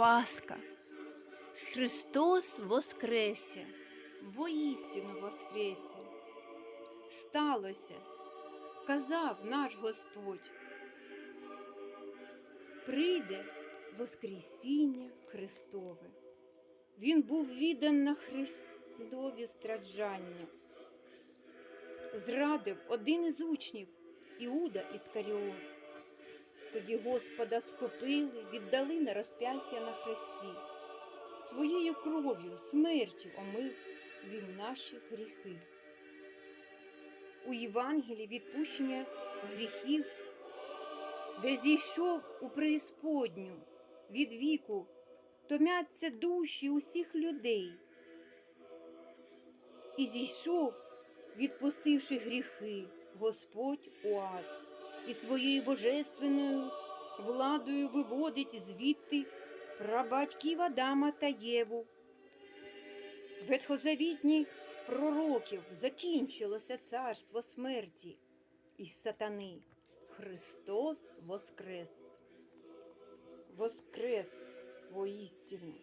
Пасха. Христос воскресе, воістину воскресе. Сталося, казав наш Господь. Прийде Воскресіння Христове. Він був віддан на Христові страждання. Зрадив один із учнів Іуда Іскаріот. Тоді Господа схопили, віддали на розп'яття на хресті. Своєю кров'ю, смертю омив він наші гріхи. У Євангелії відпущення гріхів, де зійшов у преісподню від віку, томяться душі усіх людей. І зійшов, відпустивши гріхи, Господь у ад, і своєю божественною владою виводить звідти прабатьків Адама та Єву. Ветхозавітні пророків закінчилося царство смерті і сатани. Христос воскрес. Воскрес воістину.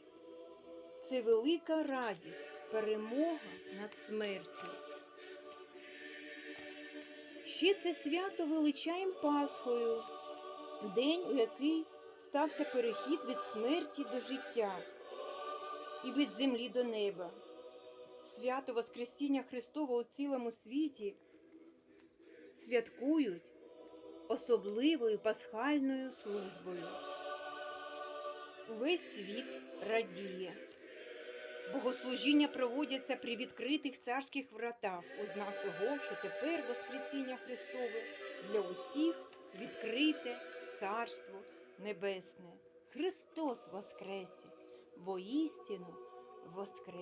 Це велика радість, перемога над смертю. Ще це свято величаєм Пасхою, день, у який стався перехід від смерті до життя і від землі до неба. Свято Воскресіння Христова у цілому світі святкують особливою пасхальною службою. Весь світ радіє. Богослужіння проводяться при відкритих царських вратах у знак того, що тепер Воскресіння Христове для усіх відкрите Царство Небесне. Христос Воскресе, воістину Воскрес!